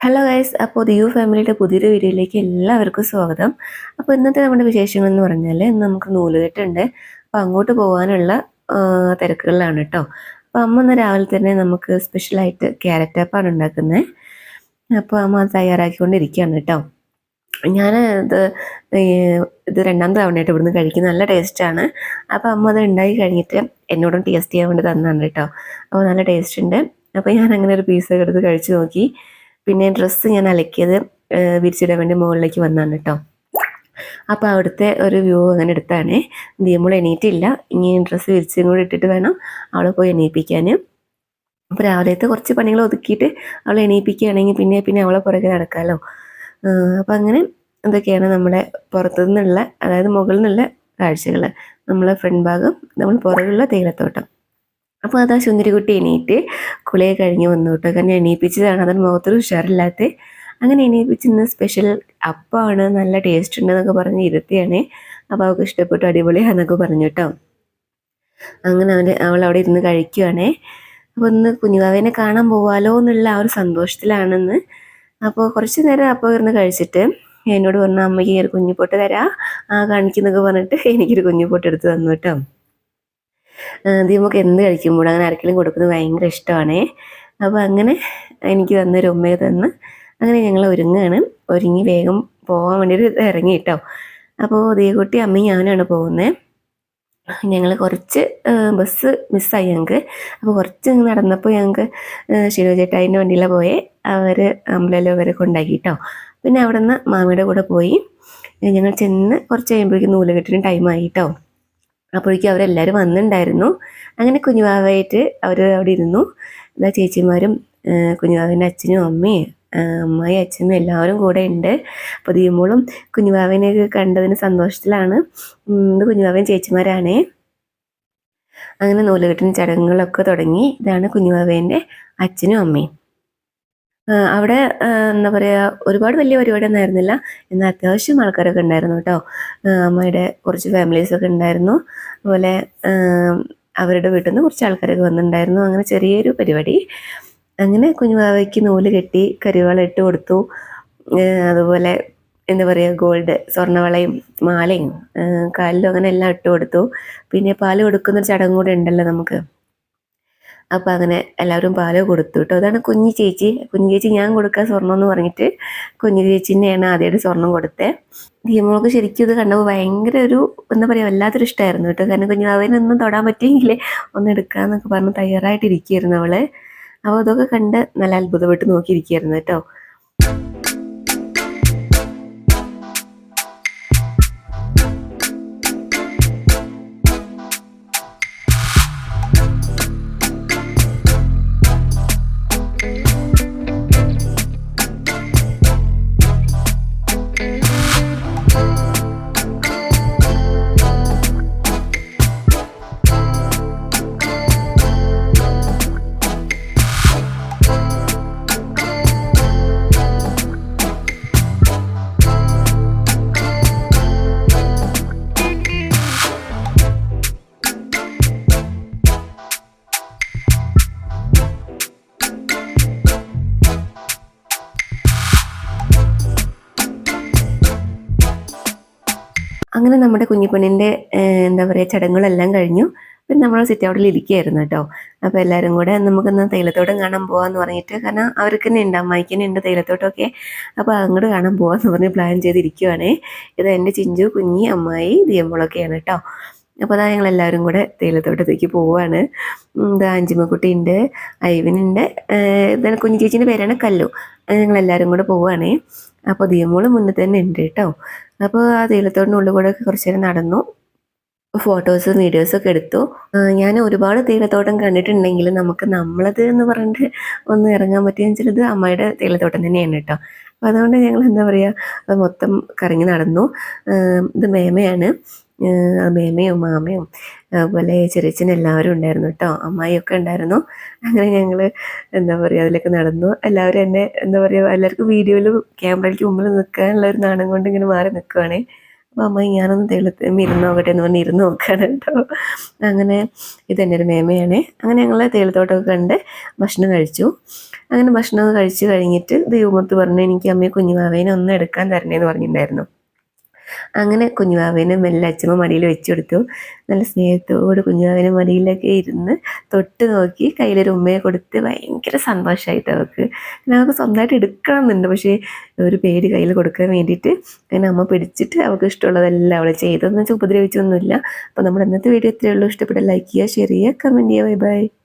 Hello guys അപ്പോൾ ദിയു ഫാമിലിയുടെ പുതിയൊരു വീഡിയോയിലേക്ക് എല്ലാവർക്കും സ്വാഗതം. അപ്പോൾ ഇന്നത്തെ നമ്മുടെ വിശേഷങ്ങൾ എന്ന് പറഞ്ഞാൽ ഇന്ന് നമുക്ക് നൂലുകെട്ടുണ്ട്. അപ്പോൾ അങ്ങോട്ട് പോകാനുള്ള തിരക്കുകളിലാണ് കേട്ടോ അപ്പോൾ അമ്മ ഇന്ന് രാവിലെ തന്നെ നമുക്ക് സ്പെഷ്യലായിട്ട് ക്യാരറ്റ് ആപ്പാണ് ഉണ്ടാക്കുന്നത് അപ്പോൾ അമ്മ അത് തയ്യാറാക്കിക്കൊണ്ടിരിക്കുകയാണ് കേട്ടോ ഞാൻ ഇത് ഇത് രണ്ടാം തവണയായിട്ട് ഇവിടുന്ന് കഴിക്കുന്നത് നല്ല ടേസ്റ്റാണ് അപ്പോൾ അമ്മ അത് ഉണ്ടാക്കി കഴിഞ്ഞിട്ട് എന്നോടും ടേസ്റ്റ് ചെയ്യാൻ വേണ്ടി തന്നാണ് കേട്ടോ അപ്പോൾ നല്ല ടേസ്റ്റ് ഉണ്ട്. അപ്പോൾ ഞാൻ അങ്ങനെ ഒരു പീസ് എടുത്ത് കഴിച്ചു നോക്കി. പിന്നെ ഡ്രസ്സ് ഞാൻ അലക്കിയത് വിരിച്ചിടാൻ വേണ്ടി മുകളിലേക്ക് വന്നാണ് കേട്ടോ അപ്പോൾ അവിടുത്തെ ഒരു വ്യൂ അങ്ങനെ എടുത്താണ്. ദിയമ്മൾ എണീറ്റില്ല. ഇനി ഡ്രസ്സ് വിരിച്ചും കൂടി ഇട്ടിട്ട് വേണം അവളെ പോയി എണീപ്പിക്കാൻ അപ്പോൾ രാവിലത്തെ കുറച്ച് പണികൾ ഒതുക്കിയിട്ട് അവളെ എണീപ്പിക്കുകയാണെങ്കിൽ പിന്നെ പിന്നെ അവളെ പുറകെ നടക്കാമല്ലോ അപ്പം അങ്ങനെ എന്തൊക്കെയാണ് നമ്മുടെ പുറത്തു നിന്നുള്ള അതായത് മുകളിൽ നിന്നുള്ള കാഴ്ചകൾ നമ്മളെ ഫ്രണ്ട് ഭാഗം നമ്മൾ പുറകുള്ള തേയിലത്തോട്ടം. അപ്പോൾ അതാ സുന്ദരിക്കുട്ടി എണീറ്റ് കുളിയെ കഴിഞ്ഞ് വന്നു കേട്ടോ കാരണം എണീപ്പിച്ചതാണ് അതിന് മുഖത്തൊരു ഉഷാറില്ലാത്ത അങ്ങനെ എണീപ്പിച്ച് ഇന്ന് സ്പെഷ്യൽ അപ്പമാണ് നല്ല ടേസ്റ്റ് ഉണ്ടെന്നൊക്കെ പറഞ്ഞ് ഇരുത്തിയാണ്. അപ്പോൾ അവൾക്ക് ഇഷ്ടപ്പെട്ടു. അടിപൊളിയാണെന്നൊക്കെ പറഞ്ഞു കേട്ടോ. അങ്ങനെ അവന്റെ അവൾ അവിടെ ഇരുന്ന് കഴിക്കുവാണേ. അപ്പോൾ ഇന്ന് കുഞ്ഞുവാവിനെ കാണാൻ പോവാലോ എന്നുള്ള ആ ഒരു സന്തോഷത്തിലാണെന്ന്. അപ്പോൾ കുറച്ച് നേരം അപ്പോൾ ഇരുന്ന് കഴിച്ചിട്ട് എന്നോട് പറഞ്ഞു അമ്മയ്ക്ക് ഒരു കുഞ്ഞിപ്പൊട്ട് തരാ. ആ കാണിക്കുന്നൊക്കെ പറഞ്ഞിട്ട് എനിക്കൊരു കുഞ്ഞിപ്പൊട്ട് എടുത്ത് തന്നു കേട്ടോ. ദീപക്ക് എന്ത് കഴിക്കുമ്പോഴും അങ്ങനെ ആർക്കെങ്കിലും കൊടുക്കുന്നത് ഭയങ്കര ഇഷ്ടമാണേ. അപ്പോൾ അങ്ങനെ എനിക്ക് തന്നൊരു ഉമ്മയെ തന്ന് അങ്ങനെ ഞങ്ങൾ ഒരുങ്ങുകയാണ് ഒരുങ്ങി വേഗം പോകാൻ വേണ്ടിയിട്ട് ഇറങ്ങി കേട്ടോ അപ്പോൾ ദീകുട്ടി അമ്മയും ഞാനാണ് പോകുന്നത് ഞങ്ങൾ കുറച്ച് ബസ് മിസ്സായി ഞങ്ങൾക്ക്. അപ്പോൾ കുറച്ച് നടന്നപ്പോൾ ഞങ്ങൾക്ക് ശിരോചേട്ടായിന്റെ വണ്ടിയിലാണ് പോയെ. അവർ അമ്പലല്ലോ വരെ കൊണ്ടാക്കി കേട്ടോ പിന്നെ അവിടെ നിന്ന് മാമിയുടെ കൂടെ പോയി. ഞങ്ങൾ ചെന്ന് കുറച്ച് കഴിയുമ്പോഴേക്കും നൂലുകെട്ടിന് ടൈമായി കേട്ടോ അപ്പോഴേക്കും അവരെല്ലാവരും വന്നിട്ടുണ്ടായിരുന്നു അങ്ങനെ കുഞ്ഞുവാവായിട്ട് അവർ അവിടെ ഇരുന്നു. എല്ലാ ചേച്ചിമാരും കുഞ്ഞുവാവിന്റെ അച്ഛനും അമ്മയും അമ്മയും അച്ഛനും എല്ലാവരും കൂടെ ഉണ്ട്. അപ്പോൾ ദീമോളും കുഞ്ഞുവാവിനെയൊക്കെ കണ്ടതിന് സന്തോഷത്തിലാണ്. ഇത് കുഞ്ഞുവാവൻ ചേച്ചിമാരാണേ. അങ്ങനെ നൂലുകെട്ടിന് ചടങ്ങുകളൊക്കെ തുടങ്ങി. ഇതാണ് കുഞ്ഞുവാവേന്റെ അച്ഛനും അമ്മയും. അവിടെ എന്താ പറയുക ഒരുപാട് വലിയ പരിപാടിയൊന്നും ആയിരുന്നില്ല. എന്നാൽ അത്യാവശ്യം ആൾക്കാരൊക്കെ ഉണ്ടായിരുന്നു കേട്ടോ. അമ്മയുടെ കുറച്ച് ഫാമിലീസൊക്കെ ഉണ്ടായിരുന്നു. അതുപോലെ അവരുടെ വീട്ടിൽ നിന്ന് കുറച്ച് ആൾക്കാരൊക്കെ വന്നിട്ടുണ്ടായിരുന്നു. അങ്ങനെ ചെറിയൊരു പരിപാടി. അങ്ങനെ കുഞ്ഞുവാവയ്ക്ക് നൂൽ കെട്ടി കരിവാള ഇട്ട് കൊടുത്തു. അതുപോലെ എന്താ പറയുക ഗോൾഡ് സ്വർണവളയും മാലയും കാലിലും അങ്ങനെ എല്ലാം ഇട്ട് കൊടുത്തു. പിന്നെ പാൽ കൊടുക്കുന്നൊരു ചടങ്ങ് കൂടെ ഉണ്ടല്ലോ നമുക്ക്. അപ്പോൾ അങ്ങനെ എല്ലാവരും പാൽ കൊടുത്തു കേട്ടോ അതാണ് കുഞ്ഞു ചേച്ചി. കുഞ്ഞു ചേച്ചി ഞാൻ കൊടുക്കാൻ സ്വർണം എന്ന് പറഞ്ഞിട്ട് കുഞ്ഞു ചേച്ചിനെയാണ് ആദ്യമായിട്ട് സ്വർണം കൊടുത്തത് ദീമോൾക്ക് ശരിക്കും ഇത് കണ്ടപ്പോൾ ഭയങ്കര ഒരു എന്താ പറയുക വല്ലാത്തൊരു ഇഷ്ടമായിരുന്നു കേട്ടോ കാരണം കുഞ്ഞു അവനൊന്നും തൊടാൻ പറ്റിയെങ്കിൽ ഒന്ന് എടുക്കാന്നൊക്കെ പറഞ്ഞ് തയ്യാറായിട്ടിരിക്കുകയായിരുന്നു അവൾ. അപ്പോൾ അതൊക്കെ കണ്ട് നല്ല അത്ഭുതപ്പെട്ട് നോക്കിയിരിക്കുകയായിരുന്നു കേട്ടോ അങ്ങനെ നമ്മുടെ കുഞ്ഞിപ്പെണ്ണിന്റെ എന്താ പറയുക ചടങ്ങുകളെല്ലാം കഴിഞ്ഞു. പിന്നെ നമ്മൾ സിറ്റ് ഔട്ടിൽ ഇരിക്കുകയായിരുന്നു കേട്ടോ. അപ്പോൾ എല്ലാവരും കൂടെ നമുക്കൊന്ന് തേയിലത്തോട്ടം കാണാൻ പോകാമെന്ന് പറഞ്ഞിട്ട് കാരണം അവർക്ക് തന്നെ ഉണ്ട് അമ്മായിക്ക് തന്നെ ഉണ്ട് തേയിലത്തോട്ടമൊക്കെ. അപ്പോൾ അങ്ങോട്ട് കാണാൻ പോകാമെന്ന് പറഞ്ഞ് പ്ലാൻ ചെയ്തിരിക്കുവാണേ. ഇത് എന്റെ ചിഞ്ചു കുഞ്ഞി അമ്മായി ദിയമ്പോളൊക്കെയാണ് കേട്ടോ. അപ്പോൾ അതാ ഞങ്ങൾ എല്ലാവരും കൂടെ തേയിലത്തോട്ടത്തേക്ക് പോവാണ്. എന്താ അഞ്ചുമക്കുട്ടി ഉണ്ട് ഐവിനുണ്ട് ഇതാണ് കുഞ്ഞു ചേച്ചീന്റെ പേരാണ് കല്ലു. ഞങ്ങൾ എല്ലാവരും കൂടെ പോവുകയാണേ അപ്പോൾ ദിയമോൾ മുന്നേ തന്നെ ഉണ്ട് കേട്ടോ. അപ്പോൾ ആ തീരത്തോടിനുള്ളിൽ കൂടെ കുറച്ച് നേരം നടന്നു. ഫോട്ടോസ് വീഡിയോസും ഒക്കെ എടുത്തു. ഞാൻ ഒരുപാട് തേയിലത്തോട്ടം കണ്ടിട്ടുണ്ടെങ്കിലും നമുക്ക് നമ്മളത് എന്ന് പറഞ്ഞിട്ട് ഒന്ന് ഇറങ്ങാൻ പറ്റിയെന്ന് വെച്ചാൽ ഇത് അമ്മയുടെ തേയിലത്തോട്ടം തന്നെയാണ് കേട്ടോ. അപ്പോൾ അതുകൊണ്ട് ഞങ്ങൾ എന്താ പറയുക അത് മൊത്തം കറങ്ങി നടന്നു. ഇത് മേമയാണ്. മേമയും മാമയും അതുപോലെ ചെറിയച്ഛൻ എല്ലാവരും ഉണ്ടായിരുന്നു കേട്ടോ. അമ്മായിയൊക്കെ ഉണ്ടായിരുന്നു. അങ്ങനെ ഞങ്ങൾ എന്താ പറയുക അതിലൊക്കെ നടന്നു. എല്ലാവരും എന്നെ എന്താ പറയുക എല്ലാവർക്കും വീഡിയോയിൽ ക്യാമറയ്ക്ക് മുമ്പിൽ നിൽക്കാനുള്ള ഒരു നാണം കൊണ്ട് ഇങ്ങനെ മാറി നിൽക്കുവാണേ. അപ്പോൾ അമ്മ ഞാനൊന്ന് തെളുത്ത് ഇരുന്ന് നോക്കട്ടെ എന്ന് പറഞ്ഞ് ഇരുന്ന് നോക്കുകയാണ് കേട്ടോ. അങ്ങനെ ഇതെന്റെ ഒരു മേമയാണ്. അങ്ങനെ ഞങ്ങൾ തേയിലത്തോട്ടമൊക്കെ കണ്ട് ഭക്ഷണം കഴിച്ചു. അങ്ങനെ ഭക്ഷണം കഴിച്ചു കഴിഞ്ഞിട്ട് ദൈവമത്ത് പറഞ്ഞു എനിക്ക് അമ്മയെ കുഞ്ഞുമാവേനെ ഒന്ന് എടുക്കാൻ തരണേന്ന് പറഞ്ഞിട്ടുണ്ടായിരുന്നു. അങ്ങനെ കുഞ്ഞുവാവേനെ മെല്ലെ അച്ഛമ്മ മടിയിൽ വെച്ചു കൊടുത്തു നല്ല സ്നേഹത്തോട് കുഞ്ഞുവാവേനെ മടിയിലൊക്കെ ഇരുന്ന് തൊട്ട് നോക്കി കയ്യിലൊരു ഉമ്മയെ കൊടുത്ത് ഭയങ്കര സന്തോഷമായിട്ട് അവൾക്ക്. അവൾക്ക് സ്വന്തമായിട്ട് എടുക്കണം എന്നുണ്ട് പക്ഷേ ഒരു പേര് കയ്യിൽ കൊടുക്കാൻ വേണ്ടിയിട്ട് അങ്ങനെ അമ്മ പിടിച്ചിട്ട് അവൾക്ക് ഇഷ്ടമുള്ളതെല്ലാം അവളെ ചെയ്തതെന്ന് വെച്ചാൽ ഉപദ്രവിച്ചൊന്നുമില്ല. അപ്പോൾ നമ്മുടെ ഇന്നത്തെ വീഡിയോ ഇത്രയേ ഉള്ളൂ. ഇഷ്ടപ്പെട്ട ലൈക്ക് ചെയ്യുക ഷെയർ ചെയ്യുക കമന്റ് ചെയ്യുക. Bye bye.